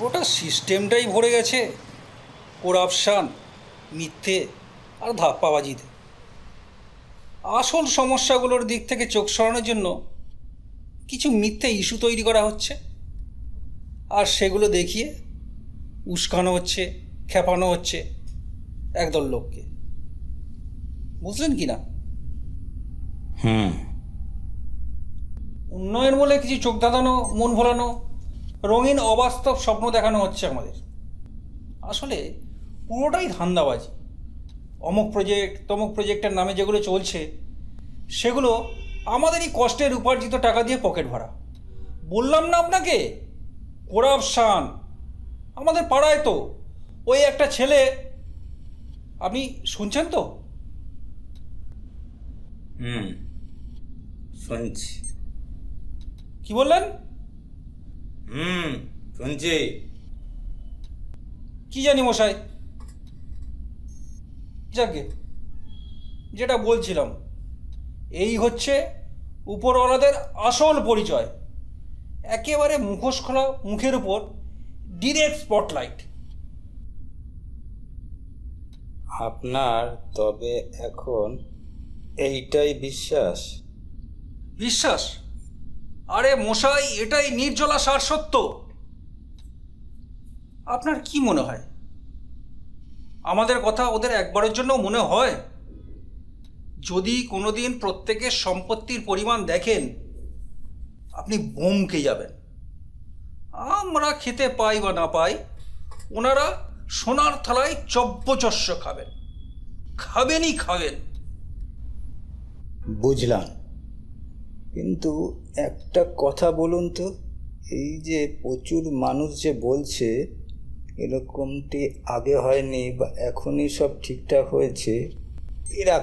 গোটা সিস্টেমটাই ভরে গেছে। করাপশান মিথ্যে আর ধাপ্পাবাজিতে। আসল সমস্যাগুলোর দিক থেকে চোখ সরানোর জন্য কিছু মিথ্যে ইস্যু তৈরি করা হচ্ছে। আর সেগুলো দেখিয়ে উস্কানো হচ্ছে খেপানো হচ্ছে একদল লোককে। বুঝলেন কি না? হুম। উন্নয়ন বলে কিছু চোখ ধাঁধানো মন ভোলানো রঙিন অবাস্তব স্বপ্ন দেখানো হচ্ছে আমাদের। আসলে পুরোটাই ধান্দাবাজি। অমুক প্রজেক্ট তমুক প্রজেক্টের নামে যেগুলো চলছে সেগুলো আমাদেরই কষ্টের উপার্জিত টাকা দিয়ে পকেট ভরা। বললাম না আপনাকে? করাপশান। আমাদের পাড়ায় তো ওই একটা ছেলে আপনি শুনছেন তো? হুম শুনছি। কি বললেন? হুম শুনছি। কি জানি মশাই? যাকে যেটা বলছিলাম এই হচ্ছে উপরওয়ালাদের আসল পরিচয়। একেবারে মুখোশ খোলা মুখের উপর ডিরেক্ট স্পটলাইট আপনার তবে এখন এইটাই বিশ্বাস? বিশ্বাস? আরে মশাই, এটাই নির্জলা সার সত্য। আপনার কি মনে হয়? আমাদের কথা ওদের একবারের জন্য মনে হয়? যদি কোনোদিন প্রত্যেকের সম্পত্তির পরিমাণ দেখেন, আপনি বোমকে যাবেন। আমরা খেতে পাই বা না পাই, ওনারা সোনার থালায় চব্যচস্য খাবেন। খাবেনই খাবেন। বুঝলাম। কিন্তু একটা কথা বলুন তো, এই যে প্রচুর মানুষ যে বলছে, এরকমটি আগে হয়নি বা এখনই সব ঠিকঠাক হয়েছে, এরা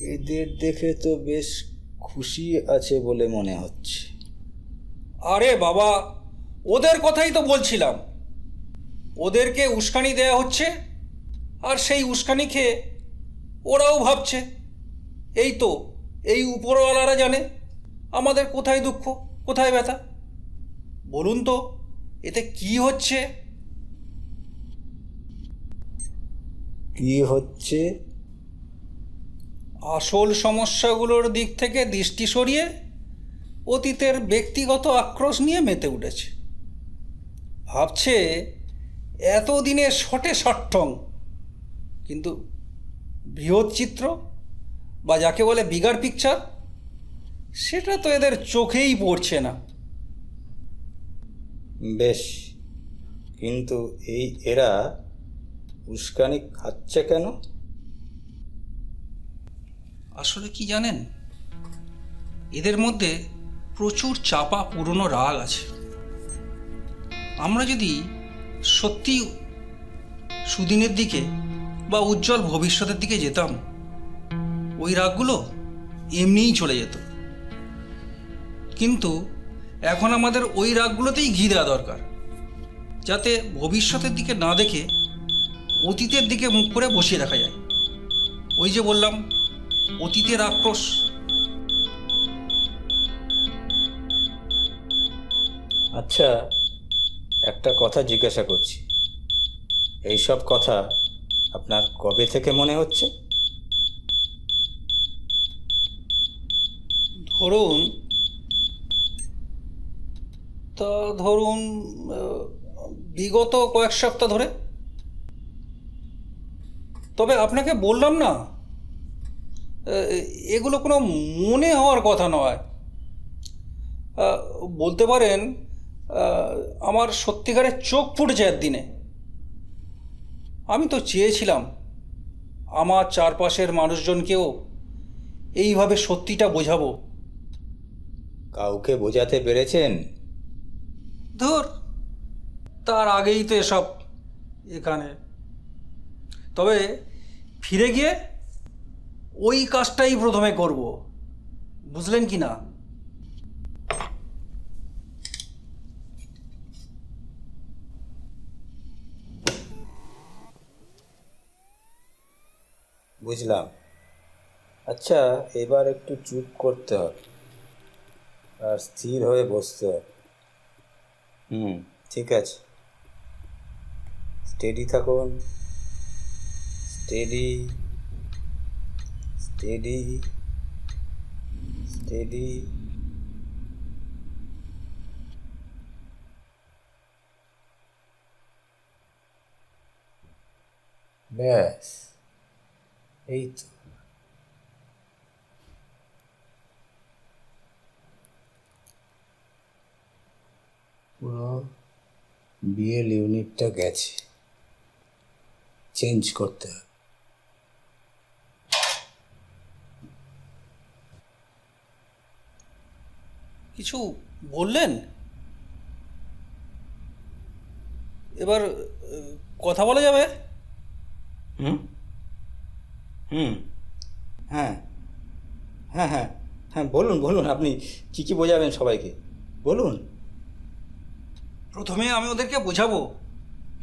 এদের দেখে তো বেশ খুশি আছে বলে মনে হচ্ছে। আরে বাবা, ওদের কথাই তো বলছিলাম। ওদেরকে উস্কানি দেয়া হচ্ছে, আর সেই উস্কানি খেয়ে ওরাও ভাবছে, এই তো এই উপরওয়ালারা জানে আমাদের কোথায় দুঃখ কোথায় ব্যথা। বলুন তো এতে কি হচ্ছে? কি হচ্ছে? আসল সমস্যাগুলোর দিক থেকে দৃষ্টি সরিয়ে অতীতের ব্যক্তিগত আক্রোশ নিয়ে মেতে উঠেছে। ভাবছে এতদিনে শটে ষাট্টং কিন্তু বৃহৎ চিত্র বা যাকে বলে বিগার পিকচার সেটা তো এদের চোখেই পড়ছে না। বেশ কিন্তু এই এরা উস্কানি খাচ্ছে কেন? আসলে কি জানেন? এদের মধ্যে প্রচুর চাপা পুরনো রাগ আছে। আমরা যদি সত্যি সুদিনের দিকে বা উজ্জ্বল ভবিষ্যতের দিকে যেতাম ওই রাগগুলো এমনিই চলে যেত। কিন্তু এখন আমাদের ওই রাগগুলোতেই ঘি দেওয়া দরকার, যাতে ভবিষ্যতের দিকে না দেখে অতীতের দিকে মুখ করে বসিয়ে রাখা যায়। ওই যে বললাম, অতীতের আক্রোশ। আচ্ছা একটা কথা জিজ্ঞাসা করছি। এই সব কথা আপনার কবে থেকে মনে হচ্ছে? ধরুন, তা ধরুন বিগত কয়েক সপ্তাহ ধরে। তবে আপনাকে বললাম না এগুলো কোনো মনে হওয়ার কথা নয়। বলতে পারেন আমার সত্যিকারের চোখ ফুটেছে একদিনে। আমি তো চেয়েছিলাম, আমার চারপাশের মানুষজনকেও এইভাবে সত্যিটা বোঝাবো। কাউকে বোঝাতে পেরেছেন? ধর তার আগেই তো এসব এখানে। তবে ফিরে গিয়ে ওই কাজটাই প্রথমে করব। বুঝলেন কি না? বুঝলাম। আচ্ছা এবার একটু চুপ করতে হবে। স্থির হয়ে বসতে হবে হুম। ঠিক আছে। স্টেডি থাকুন। স্টেডি স্টেডি স্টেডি ব্যাস। এই তো। পুরো বিএল ইউনিটটা গেছে। চেঞ্জ করতে হবে। কিছু বললেন? এবার কথা বলা যাবে? হুম? হুম। হ্যাঁ। হ্যাঁ হ্যাঁ। হ্যাঁ বলুন বলুন আপনি কী কী বোঝাবেন সবাইকে? বলুন। প্রথমে আমি ওদেরকে বোঝাবো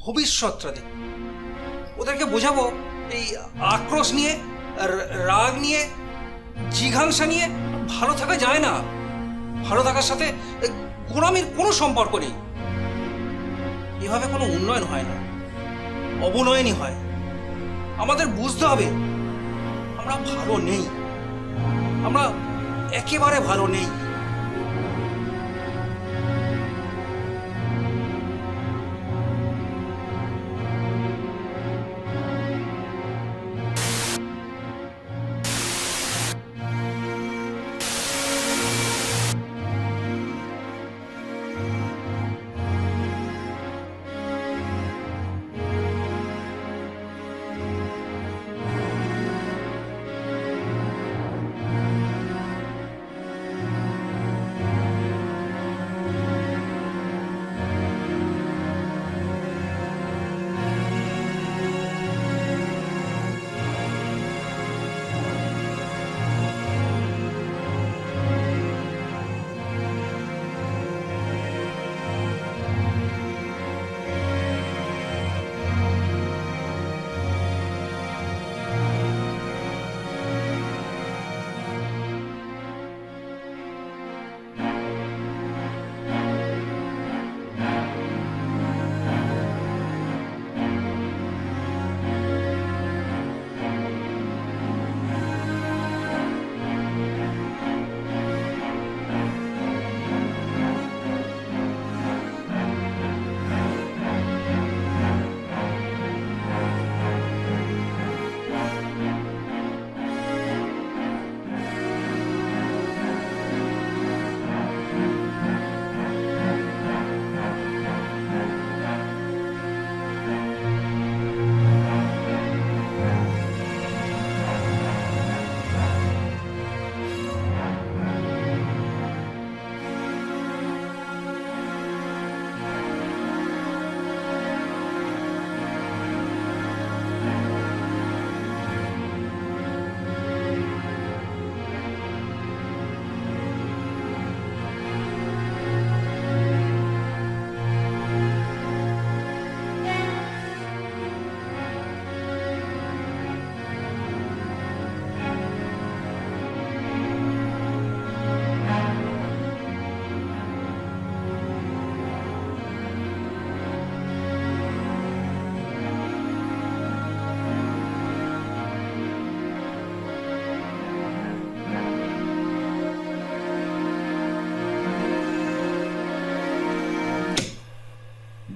ভবিষ্যৎটা দিক ওদেরকে বোঝাবো এই আক্রোশ নিয়ে রাগ নিয়ে, জিঘাংসা নিয়ে ভালো থাকা যায় না। ভালো থাকার সাথে গোড়ামির কোনো সম্পর্ক নেই। এভাবে কোনো উন্নয়ন হয় না। অবনয়নই হয়। আমাদের বুঝতে হবে, আমরা ভালো নেই। আমরা একেবারে ভালো নেই।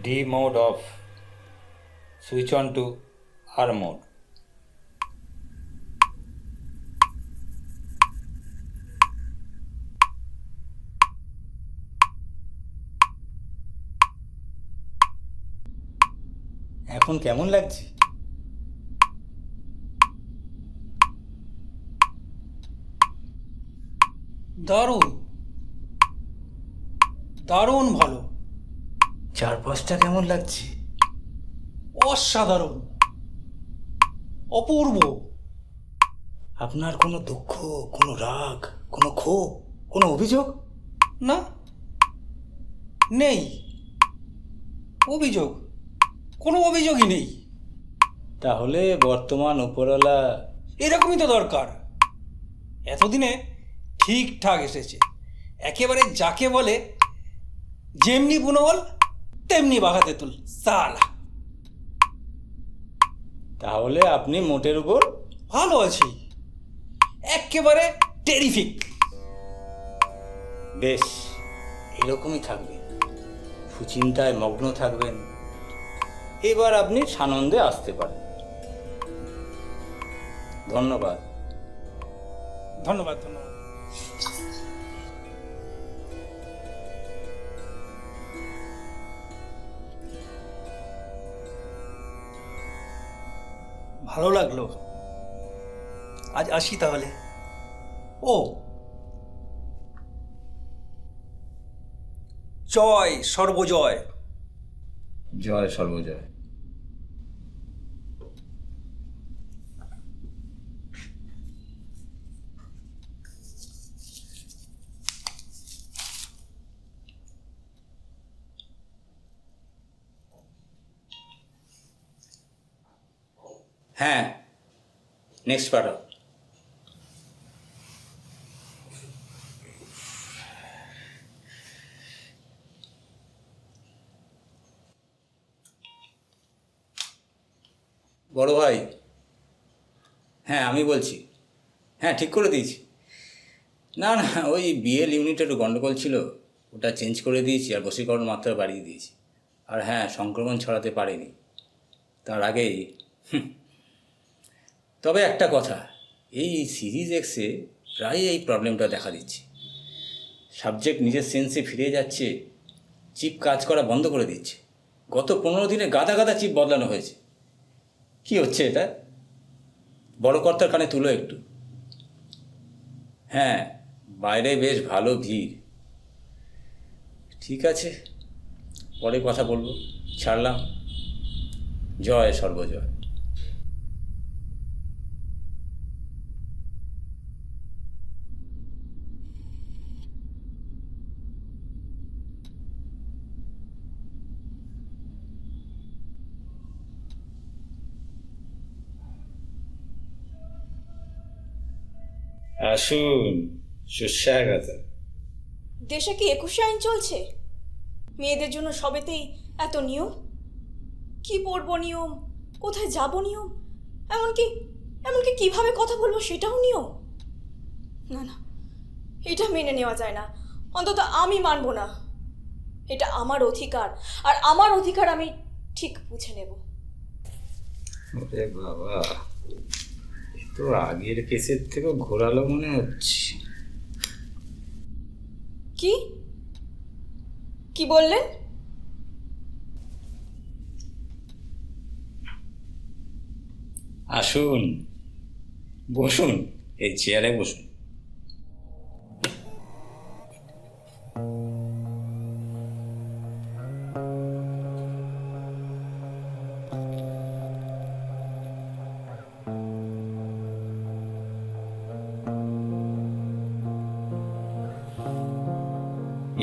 D mode off. Switch on to R mode. এখন কেমন লাগছে দারুণ দারুণ ভালো চারপাশটা কেমন লাগছে? অসাধারণ। অপূর্ব। আপনার কোনো দুঃখ কোনো রাগ কোনো ক্ষোভ কোনো অভিযোগ? না। নেই। অভিযোগ। কোনো অভিযোগই নেই। তাহলে বর্তমান উপরওয়ালা? এরকমই তো দরকার। এতদিনে ঠিকঠাক এসেছে। একেবারে যাকে বলে যেমনি বুনবল তেমনি বাঘা তেঁতুল সালা। তাহলে আপনি মোটের উপর ভালো আছি। একেবারে টেরিফিক বেশ এরকমই থাকবেন সুচিন্তায় মগ্ন থাকবেন। এবার আপনি সানন্দে আসতে পারেন। ধন্যবাদ। ধন্যবাদ ধন্যবাদ। ভালো লাগল। আজ আসি তাহলে। ও। জয় সর্বজয়। জয় সর্বজয়। হ্যাঁ নেক্সট পাঠাও। বড় ভাই হ্যাঁ আমি বলছি। হ্যাঁ ঠিক করে দিয়েছি। না না, ওই বিএল ইউনিট একটু গণ্ডগোল ছিল, ওটা চেঞ্জ করে দিয়েছি আর বশীকরণ মাত্রা বাড়িয়ে দিয়েছি। আর হ্যাঁ সংক্রমণ ছড়াতে পারেনি। তার আগেই। তবে একটা কথা, এই সিরিজ এক্সে প্রায় এই প্রবলেমটা দেখা দিচ্ছে। সাবজেক্ট নিজের সেন্সে ফিরে যাচ্ছে চিপ কাজ করা বন্ধ করে দিচ্ছে। গত পনেরো দিনে গাদা গাদা চিপ বদলানো হয়েছে। কি হচ্ছে এটা? বড় কর্তার কানে তুলো একটু। হ্যাঁ বাইরে বেশ ভালো ভিড়। ঠিক আছে, পরে কথা বলব। ছাড়লাম। জয় সর্বজয়। আসুন সুস্বাগত দেশে কি একুশে আইন চলছে? মেয়েদের জন্য সবেতেই এত নিয়ম? কি পড়ব নিয়ম? কোথায় যাব নিয়ম? এমনকি এমনকি কীভাবে কথা বলব সেটাও নিয়ম? না না এটা মেনে নেওয়া যায় না। অন্তত আমি মানব না। এটা আমার অধিকার আর আমার অধিকার আমি ঠিক বুঝে নেব। বাবা। তো আগের কেসের থেকেও ঘোরালো মনে হচ্ছে। কি? কি বললেন? আসুন বসুন এই চেয়ারে বসুন।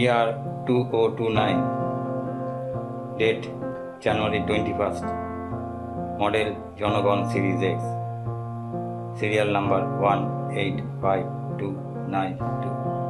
year 2029 date January 21st model জনগণ সিরিজ এক্স সিরিয়াল নাম্বার 18529